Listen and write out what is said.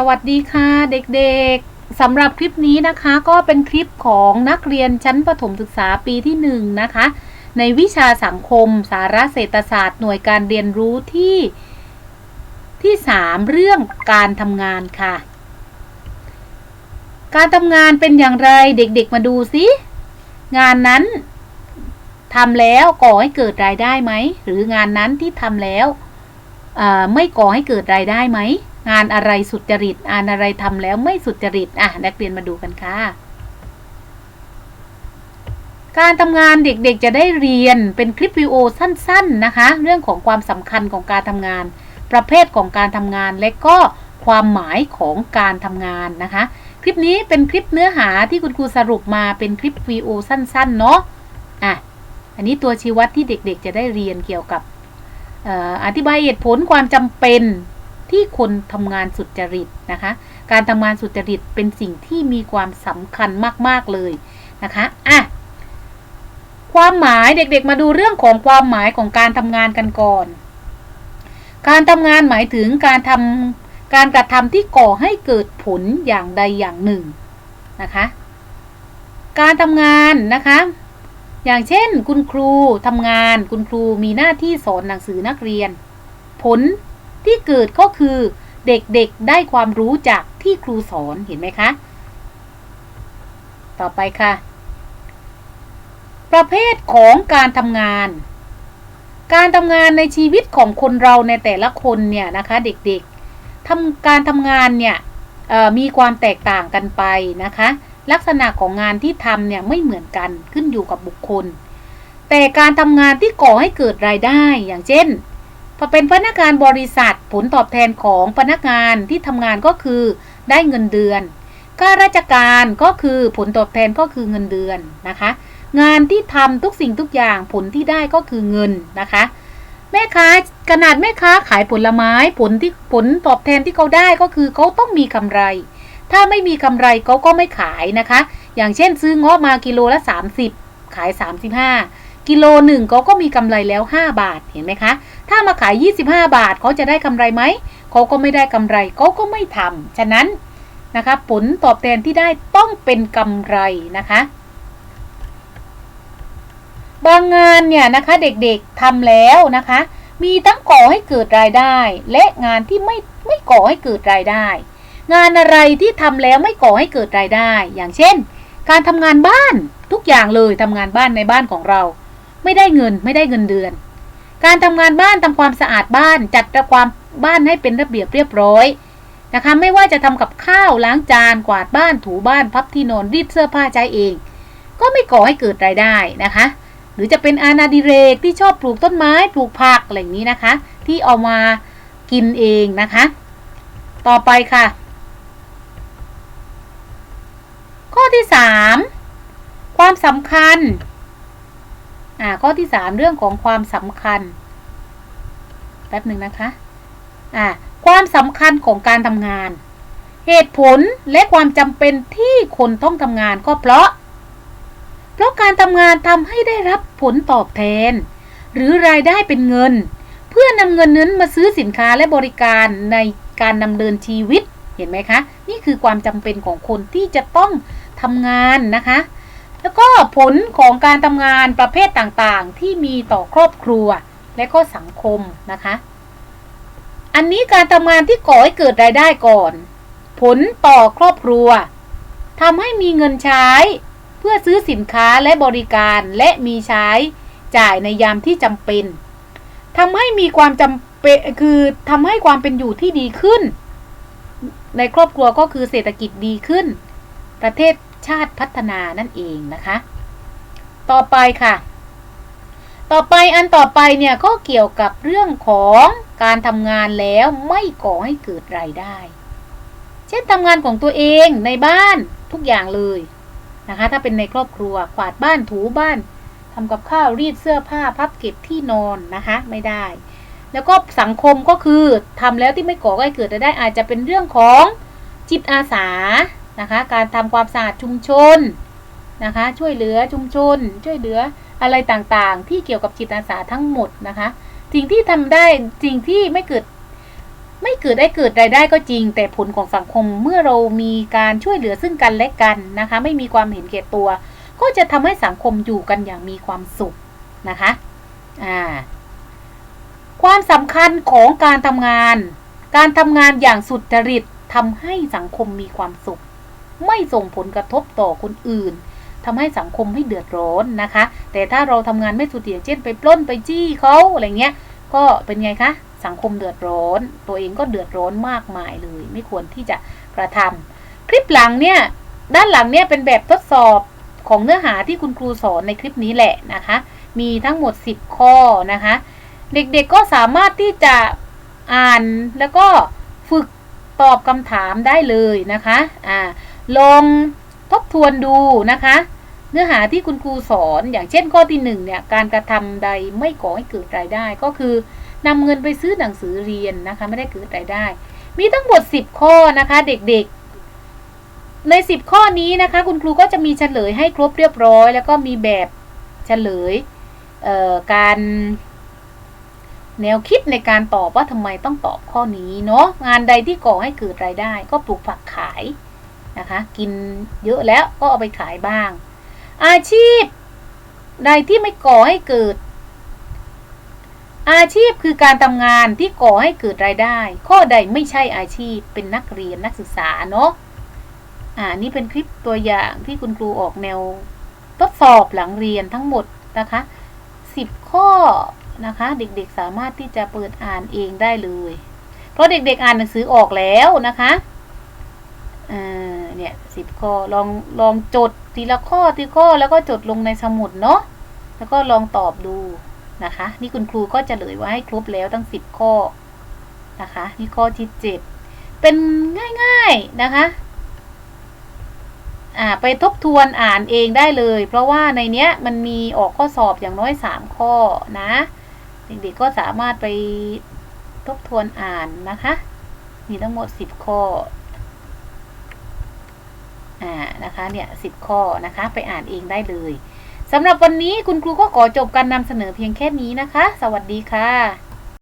สวัสดีค่ะเด็กๆสำหรับคลิปนี้นะคะก็เป็นคลิปของนักเรียนชั้นประถมศึกษาปีที่1นงนะคะ ในวิชาสังคม สาระเศรษฐศาสตร์หน่วยการเรียนรู้ที่ที่ 3 เรื่องการทำงานค่ะ การทำงานเป็นอย่างไรเด็กๆมาดูสิงานนั้นทำแล้วก่อให้เกิดรายได้ไหมหรืองานนั้นที่ทำแล้วไม่ก่อให้เกิดรายได้ไหม งานอะไรสุจริตงานอะไรทำแล้วไม่สุจริตอะนักเรียนมาดูกันค่ะ การทำงานเด็กๆจะได้เรียนเป็นคลิปวิดีโอสั้น ๆนะคะ เรื่องของความสำคัญของการทำงาน ประเภทของการทำงานและก็ความหมายของการทำงานนะคะ คลิปนี้เป็นคลิปเนื้อหาที่คุณครูสรุปมาเป็นคลิปวิดีโอสั้นๆ เนาะอะอันนี้ตัวชี้วัดที่เด็กๆ จะได้เรียนเกี่ยวกับอธิบายเหตุผลความจำเป็น ที่คนทำงานสุจริตนะคะ การทำงานสุจริตเป็นสิ่งที่มีความสำคัญมากๆเลยนะคะอะความหมายเด็กๆ มาดูเรื่องของความหมายของการทำงานกันก่อน การทำงานหมายถึงการทำการกระทำที่ก่อให้เกิดผลอย่างใดอย่างหนึ่งนะคะ การทำงานนะคะอย่างเช่น คุณครูทำงานคุณครูมีหน้าที่สอนหนังสือนักเรียน ผล ที่เกิดก็คือเด็กๆได้ความรู้จากที่ครูสอนเห็นไหมคะ ต่อไปค่ะ ประเภทของการทำงาน การทำงานในชีวิตของคนเราในแต่ละคนเนี่ยนะคะเด็กๆทำการทำงานเนี่ยมีความแตกต่างกันไปนะคะ ลักษณะของงานที่ทำเนี่ยไม่เหมือนกันขึ้นอยู่กับบุคคล แต่การทำงานที่ก่อให้เกิดรายได้อย่างเช่น พอเป็นพนักงานบริษัทผลตอบแทนของพนักงานที่ทำงานก็คือได้เงินเดือน ข้าราชการก็คือผลตอบแทนก็คือเงินเดือนนะคะ งานที่ทำทุกสิ่งทุกอย่างผลที่ได้ก็คือเงินนะคะ แม่ค้าขนาดแม่ค้าขายผลไม้ผลที่ผลตอบแทนที่เขาได้ก็คือเขาต้องมีกำไร ถ้าไม่มีกำไรเขาก็ไม่ขายนะคะ อย่างเช่นซื้อเงาะมากิโลละ 30 ขาย 35 กิโลหนึ่งเขาก็มีกำไรแล้ว 5 บาทเห็นไหมคะ ถ้ามาขาย 25 บาทเขาจะได้กำไรไหมเขาก็ไม่ได้กำไรเขาก็ไม่ทำฉะนั้นนะคะผลตอบแทนที่ได้ต้องเป็นกำไรนะคะบางงานเนี่ยนะคะเด็กๆทำแล้วนะคะ มีทั้งก่อให้เกิดรายได้ และงานที่ไม่ไม่ก่อให้เกิดรายได้ งานอะไรที่ทำแล้วไม่ก่อให้เกิดรายได้ อย่างเช่น การทำงานบ้านทุกอย่างเลยทำงานบ้านในบ้านของเรา ไม่ได้เงินไม่ได้เงินเดือน การทำงานบ้านทำความสะอาดบ้านจัดระความบ้านให้เป็นระเบียบเรียบร้อยนะคะไม่ว่าจะทำกับข้าวล้างจานกวาดบ้านถูบ้านพับที่นอนรีดเสื้อผ้าใช้เอง ก็ไม่ก่อให้เกิดรายได้นะคะ หรือจะเป็นอาณาดิเรกที่ชอบปลูกต้นไม้ปลูกผักอะไรอย่างนี้นะคะ ที่เอามากินเองนะคะ ต่อไปค่ะ ข้อที่ 3 ความสำคัญ อ่าข้อที่สามเรื่องของความสำคัญ แป๊บหนึ่งนะคะอ่าความสำคัญของการทำงาน เหตุผลและความจำเป็นที่คนต้องทำงานก็เพราะ เพราะการทำงานทำให้ได้รับผลตอบแทน หรือรายได้เป็นเงิน เพื่อนำเงินนั้นมาซื้อสินค้าและบริการในการดำเนินชีวิตเห็นไหมคะ นี่คือความจำเป็นของคนที่จะต้องทำงานนะคะ แล้วก็ผลของการทำงานประเภทต่างๆ ที่มีต่อครอบครัวและก็สังคมนะคะ อันนี้การทำงานที่ก่อให้เกิดรายได้ก่อน ผลต่อครอบครัวทำให้มีเงินใช้ เพื่อซื้อสินค้าและบริการและมีใช้จ่ายในยามที่จำเป็นทำให้มีความจำเป็นคือทำให้ความเป็นอยู่ที่ดีขึ้น ในครอบครัวก็คือเศรษฐกิจดีขึ้น ประเทศ ชาติพัฒนานั่นเองนะคะ ต่อไปค่ะ ต่อไปอันต่อไปเนี่ยก็เกี่ยวกับเรื่องของการทำงานแล้วไม่ก่อให้เกิดรายได้ เช่นทำงานของตัวเองในบ้านทุกอย่างเลยนะคะ ถ้าเป็นในครอบครัวกวาดบ้านถูบ้านทำกับข้าวรีดเสื้อผ้าพับเก็บที่นอนนะคะ ไม่ได้ แล้วก็สังคมก็คือทำแล้วที่ไม่ก่อให้เกิดรายได้อาจจะเป็นเรื่องของจิตอาสา นะคะ การทำความสะอาดชุมชนนะคะ ช่วยเหลือชุมชน ช่วยเหลืออะไรต่างๆ ที่เกี่ยวกับจิตอาสาทั้งหมดนะคะสิ่งที่ทำได้สิ่งที่ไม่เกิด ไม่เกิดได้เกิดรายได้ก็จริง แต่ผลของสังคมเมื่อเรามีการช่วยเหลือซึ่งกันและกันนะคะ ไม่มีความเห็นแก่ตัว ก็จะทำให้สังคมอยู่กันอย่างมีความสุขนะคะอ่าความสำคัญของการทำงาน การทำงานอย่างสุจริตทำให้สังคมมีความสุข ไม่ส่งผลกระทบต่อคนอื่นทำให้สังคมไม่เดือดร้อนนะคะ แต่ถ้าเราทำงานไม่สุจริตเช่นไปปล้นไปจี้เขาอะไรเงี้ย ก็เป็นไงคะสังคมเดือดร้อน ตัวเองก็เดือดร้อนมากมายเลย ไม่ควรที่จะกระทำคลิปหลังเนี่ยด้านหลังเนี่ยเป็นแบบทดสอบของเนื้อหาที่คุณครูสอนในคลิปนี้แหละนะคะ มีทั้งหมด 10 ข้อนะคะ เด็กๆก็สามารถที่จะอ่านแล้วก็ฝึกตอบคำถามได้เลยนะคะ อ่า ลองทบทวนดูนะคะ เนื้อหาที่คุณครูสอนอย่างเช่นข้อที่หนึ่งเนี่ยการกระทำใดไม่ก่อให้เกิดรายได้ ก็คือนำเงินไปซื้อหนังสือเรียนนะคะไม่ได้เกิดรายได้ มีทั้งหมด 10 ข้อนะคะเด็กๆ ใน 10 ข้อนี้นะคะ คุณครูก็จะมีเฉลยให้ครบเรียบร้อย แล้วก็มีแบบเฉลยการแนวคิดในการตอบว่าทำไมต้องตอบข้อนี้เนาะงานใดที่ก่อให้เกิดรายได้ ก็ปลูกผักขาย นะคะ กินเยอะแล้วก็เอาไปขายบ้าง อาชีพใดที่ไม่ก่อให้เกิด อาชีพคือการทำงานที่ก่อให้เกิดรายได้ ข้อใดไม่ใช่อาชีพเป็นนักเรียนนักศึกษาเนาะอ่านี่เป็นคลิปตัวอย่างที่คุณครูออกแนวทดสอบหลังเรียนทั้งหมดนะคะสิบข้อนะคะ เด็กๆสามารถที่จะเปิดอ่านเองได้เลย เพราะเด็กๆอ่านหนังสือออกแล้วนะคะเอ่อ เนี่ยสิบข้อลองลองจดทีละข้อทีข้อแล้วก็จดลงในสมุดเนาะแล้วก็ลองตอบดูนะคะ นี่คุณครูก็จะเลยไว้ให้ครบแล้วทั้งสิบข้อนะคะ นี่ข้อที่เจ็ดเป็นง่ายๆนะคะอ่าไปทบทวนอ่านเองได้เลย เพราะว่าในเนี้ยมันมีออกข้อสอบอย่างน้อยสามข้อนะเด็กๆก็สามารถไปทบทวนอ่านนะคะ มีทั้งหมดสิบข้อ อ่านะคะเนี่ยสิบข้อนะคะ ไปอ่านเองได้เลยสำหรับวันนี้คุณครูก็ขอจบการนำเสนอเพียงแค่นี้นะคะ สวัสดีค่ะ